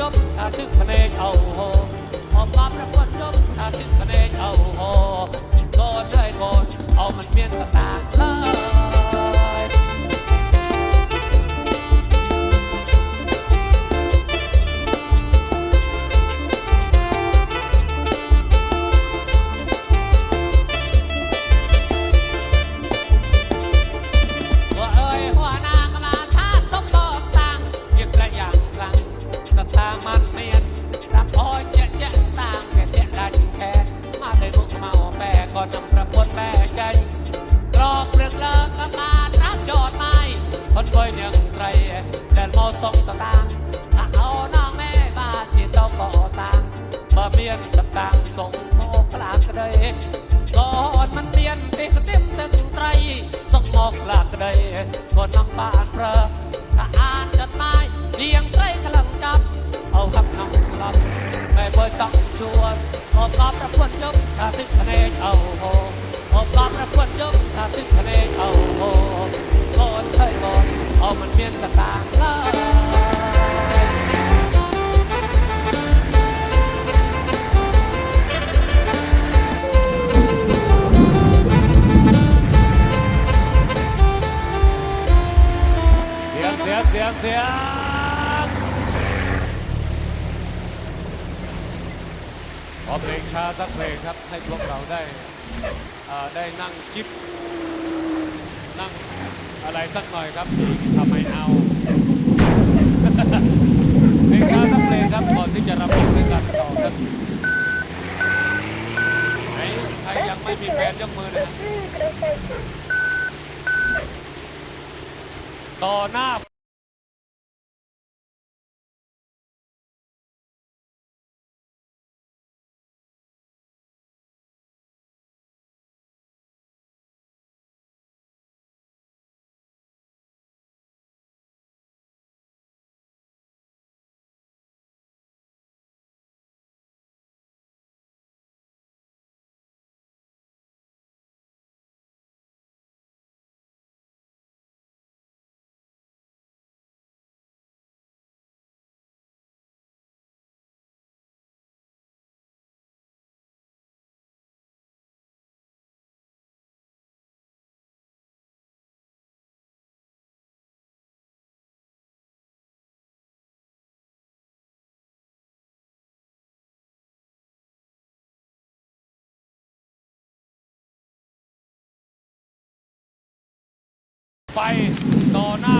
จบอาทึกพะเนจเอาหง ส่งหมอกลากระไดก่อนมันเรียนเต็มเต็มตึงไตรส่งหมอกลากรเลยก็นำบ้านเรลอถ้าอ่านจดหมายเรียงไตรกำลังจับ เอาฮับน้ำกลับไม่เบอร์ต้องชวนอบกมาประพวนยมถ้าติดทะเลเอาโหอบกมาประพวนยมถ้าติดทะเลเอาโหก่อนเคยก่อนเอามันเมียนกระต่าง เสียงเสียงขอเพลงชาสักเพลงครับให้พวกเราได้ได้นั่งจิบนั่งอะไรสักหน่อยครับทำไมเอาเพลงชาสักเพลงครับก่อนที่จะรับฟังด้วยกันต่อครับไหนใครยังไม่มีแฟนยกมือนะต่อหน้า ไปต่อหน้า